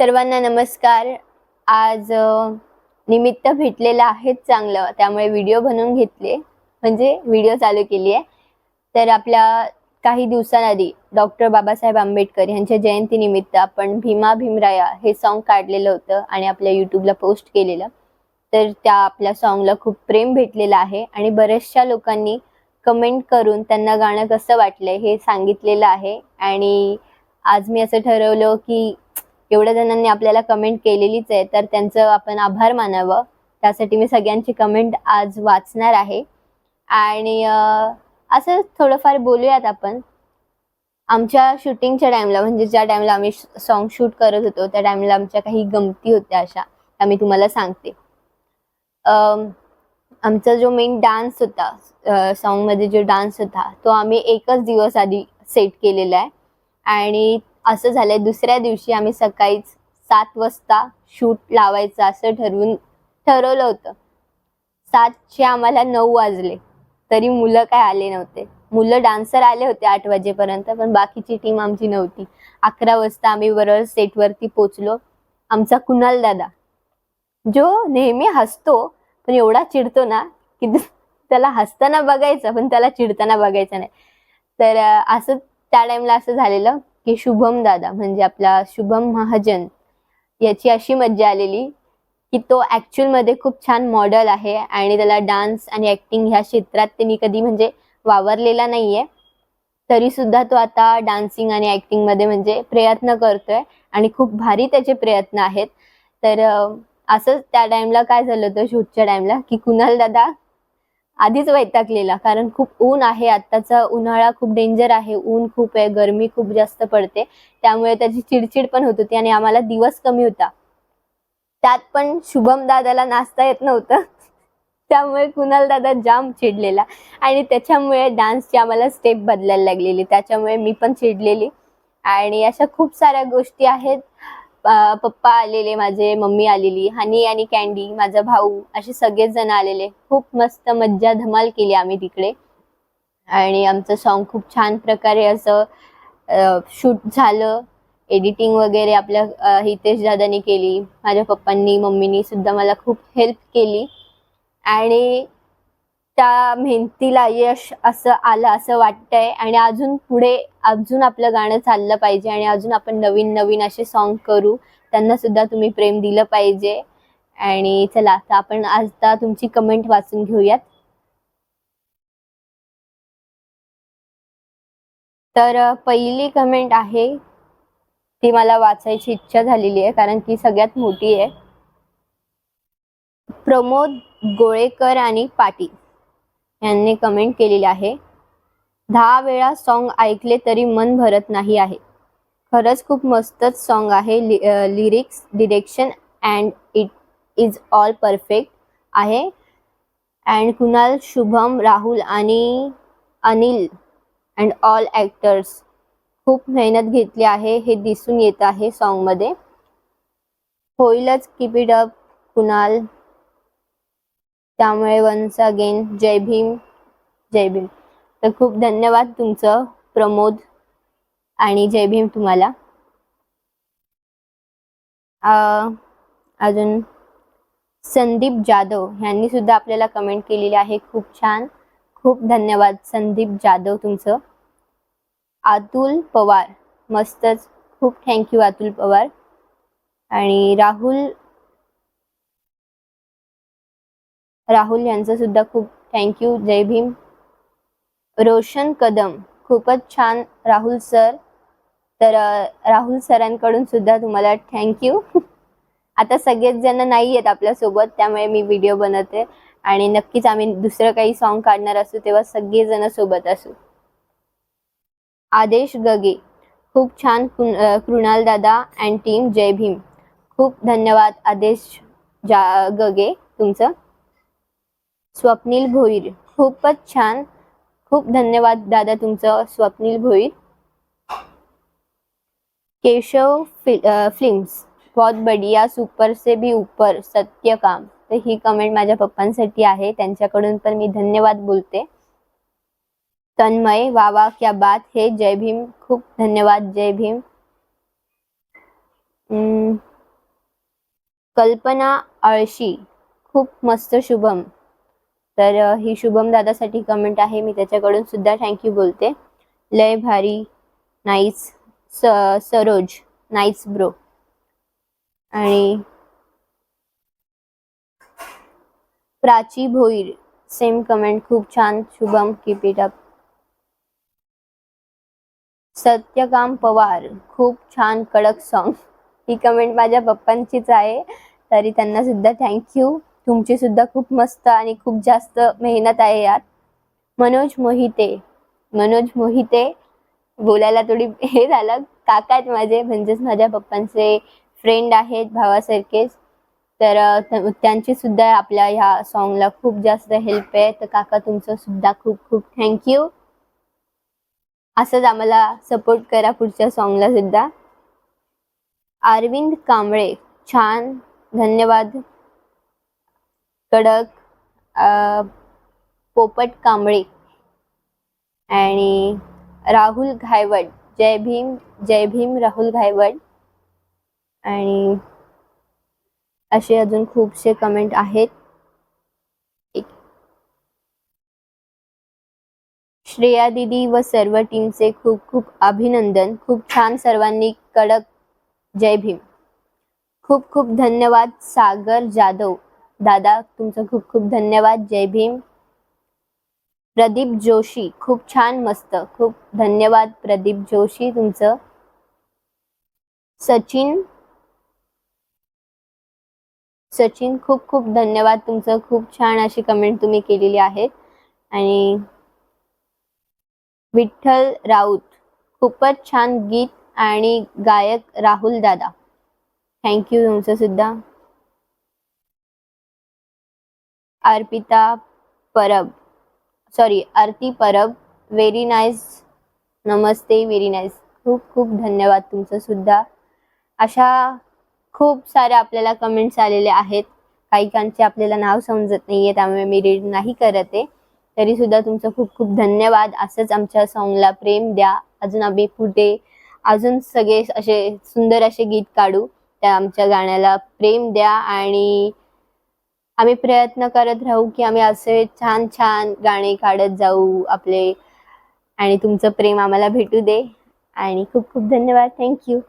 सर्वांना नमस्कार. आज निमित्त भेटलेलं आहेच चांगलं त्यामुळे व्हिडिओ बनवून घेतले. म्हणजे व्हिडिओ चालू केली आहे. तर आपल्या काही दिवसांआधी डॉक्टर बाबासाहेब आंबेडकर यांच्या जयंतीनिमित्त आपण भीमा भीमराया हे सॉन्ग काढलेलं होतं आणि आपल्या यूट्यूबला पोस्ट केलेलं. तर त्या आपल्या सॉन्गला खूप प्रेम भेटलेलं आहे आणि बऱ्याचशा लोकांनी कमेंट करून त्यांना गाणं कसं वाटलंय हे सांगितलेलं आहे. आणि आज मी असं ठरवलं की एवढ्या जणांनी आपल्याला कमेंट केलेलीच आहे तर त्यांचं आपण आभार मानावं. त्यासाठी मी सगळ्यांची कमेंट आज वाचणार आहे. आणि असं थोडंफार बोलूयात आपण. आमच्या शूटिंगच्या टाईमला म्हणजे ज्या टाईमला आम्ही सॉन्ग शूट करत होतो त्या टाईमला आमच्या काही गमती होत्या अशा त्या मी तुम्हाला सांगते. अं, आमचा जो मेन डान्स होता सॉन्गमध्ये जो डान्स होता तो आम्ही एकच दिवस आधी सेट केलेला आहे. आणि असं झालंय. दुसऱ्या दिवशी आम्ही सकाळीच सात वाजता शूट लावायचं असं ठरवून ठरवलं होतं. सातचे आम्हाला नऊ वाजले. तरी मुलं काय आले नव्हते. मुलं डान्सर आले होते आठ वाजेपर्यंत पण बाकीची टीम आमची नव्हती. अकरा वाजता आम्ही बरोबर सेटवरती पोचलो आमचा कुणाल दादा जो नेहमी हसतो पण एवढा चिडतो ना की त्याला हसताना बघायचं पण त्याला चिडताना बघायचं नाही. तर असं त्या टाइमला असं झालेलं. की शुभम दादा म्हणजे आपला शुभम महाजन याची अशी मज्जा आलेली की तो ऍक्च्युअलमध्ये खूप छान मॉडल आहे आणि त्याला डान्स आणि ऍक्टिंग ह्या क्षेत्रात त्यांनी कधी म्हणजे वावरलेला नाहीये. तरी सुद्धा तो आता डान्सिंग आणि ऍक्टिंगमध्ये म्हणजे प्रयत्न करतोय आणि खूप भारी त्याचे प्रयत्न आहेत. तर असंच त्या टाईमला काय झालं होतं शूटच्या टाईमला की कुणाल दादा आधीच वैतागलेला कारण खूप ऊन आहे आत्ताचा उन्हाळा खूप डेंजर आहे ऊन खूप आहे गरमी खूप जास्त पडते त्यामुळे त्याची चिडचिड पण होत होती आणि आम्हाला दिवस कमी होता. त्यात पण शुभम दादाला नाचता येत नव्हतं. त्यामुळे कुणाल दादा जाम चिडलेला. आणि त्याच्यामुळे डान्सची आम्हाला स्टेप बदलायला लागलेली त्याच्यामुळे मी पण चिडलेली. आणि अशा खूप साऱ्या गोष्टी आहेत. पप्पा आलेले माझे मम्मी आलेली हनी आणि कॅन्डी माझा भाऊ असे सगळेच जण आलेले. खूप मस्त मज्जा धमाल केली आम्ही तिकडे. आणि आमचं सॉन्ग खूप छान प्रकारे असं शूट झालं. एडिटिंग वगैरे आपल्या हितेश दादानी केली. माझ्या पप्पांनी मम्मीनी सुद्धा मला खूप हेल्प केली. आणि त्या मेहनतीला यश असं आलं असं वाटतंय. आणि अजून पुढे अजून आपलं गाणं चाललं पाहिजे आणि अजून आपण नवीन नवीन असे सॉन्ग करू त्यांना सुद्धा तुम्ही प्रेम दिलं पाहिजे. आणि चला आता आपण आता तुमची कमेंट वाचून घेऊयात. तर पहिली कमेंट आहे ती मला वाचायची इच्छा झालेली आहे कारण ती सगळ्यात मोठी आहे. प्रमोद गोळेकर आणि पाटील यांनी कमेंट केलेली आहे. दहा वेळा सॉन्ग ऐकले तरी मन भरत नाही आहे. खरंच खूप मस्तच सॉन्ग आहे. Lyrics direction and it is all perfect आहे. अँड कुणाल शुभम राहुल आणि अनिल अँड ऑल ॲक्टर्स खूप मेहनत घेतली आहे. हे दिसून येत आहे सॉन्गमध्ये होईलच कीप इट अप कुणाल. त्यामुळे वन्स अगेन जय भीम जय भीम. तर खूप धन्यवाद तुमचं प्रमोद आणि जय भीम तुम्हाला. अजून संदीप जाधव यांनी सुद्धा आपल्याला कमेंट केलेली आहे. खूप छान. खूप धन्यवाद संदीप जाधव तुमचं. अतुल पवार मस्तच. खूप थँक्यू अतुल पवार. आणि राहुल राहुल यांचं सुद्धा खूप थँक्यू जय भीम. रोशन कदम. खूपच छान राहुल सर. तर राहुल सरांकडून सुद्धा तुम्हाला थँक्यू आता सगळेच जण नाही आहेत आपल्यासोबत त्यामुळे मी व्हिडिओ बनवते. आणि नक्कीच आम्ही दुसरं काही सॉन्ग काढणार असू तेव्हा सगळेजण सोबत असू. आदेश गगे. खूप छान कृणाल दादा अँड टीम जय भीम. खूप धन्यवाद आदेश जा गगे तुमचं. स्वप्नील भोईर. खूपच छान. खूप धन्यवाद दादा तुमचं स्वप्नील भोईर. केशव फिल्म्स बहुत बढ़िया सुपर से भी ऊपर सत्य काम. तर ही कमेंट माझ्या पप्पांसाठी आहे. त्यांच्याकडून पण मी धन्यवाद बोलते. तन्मय वा वा क्या बात. हे जय भीम. खूप धन्यवाद जय भीम. कल्पना आळशी. खूप मस्त शुभम. तर ही शुभम दादासाठी कमेंट आहे. मी त्याच्याकडून सुद्धा थँक्यू बोलते. लय भारी नाईस स सरोज नाईस ब्रो आणि प्राची भोईर सेम कमेंट खूप छान Shubham keep it up Satyakam Pawar खूप छान कडक सॉन्ग ही कमेंट माझ्या पप्पांचीच आहे. तरी त्यांना सुद्धा थँक्यू तुमची सुद्धा खूप मस्त आणि खूप जास्त मेहनत आहे यात. मनोज मोहिते मनोज मोहिते बोलायला थोडी हे झालं. काका आहेत माझे म्हणजेच माझ्या पप्पांचे फ्रेंड आहेत भावासारखेच तर त्यांची सुद्धा आपल्या ह्या सॉन्गला खूप जास्त हेल्प आहे. तर काका तुमचं सुद्धा खूप खूप थँक्यू असंच आम्हाला सपोर्ट करा पुढच्या सॉन्गला सुद्धा. अरविंद कांबळे छान. धन्यवाद. कडक पोपट कांबळे आणि राहुल घायवड. जय भीम जय भीम राहुल घायवड. आणि असे अजून खूपसे कमेंट आहेत. श्रेया दिदी व सर्व टीमचे खूप खूप अभिनंदन. खूप छान सर्वांनी कडक जय भीम. खूप खूप धन्यवाद सागर जाधव. दादा तुमचं खूप खूप धन्यवाद. जय भीम. प्रदीप जोशी खूप छान मस्त. खूप धन्यवाद प्रदीप जोशी तुमचं. सचिन. सचिन खूप खूप धन्यवाद तुमचं. खूप छान अशी कमेंट तुम्ही केलेली आहे आणि विठ्ठल राऊत खूपच छान गीत आणि गायक राहुल दादा. थँक्यू तुमचं सुद्धा. Arpita Parab. Sorry Aarti Parab. Very nice नमस्ते व्हेरी नाईस खूप खूप धन्यवाद तुमचं सुद्धा. अशा खूप साऱ्या आपल्याला कमेंट्स आलेले आहेत. काहीकांचे आपल्याला नाव समजत नाहीये त्यामुळे मी रीड नाही करत आहे. तरी सुद्धा तुमचं खूप खूप धन्यवाद. असंच आमच्या सॉन्गला प्रेम द्या. अजून आम्ही पुढे अजून सगळे असे सुंदर असे गीत काढू. त्या आमच्या गाण्याला प्रेम द्या आणि आम्ही प्रयत्न करत राहू की आम्ही असे छान छान गाणे काढत जाऊ आपले. आणि तुमचं प्रेम आम्हाला भेटू दे. आणि खूप खूप धन्यवाद. थँक्यू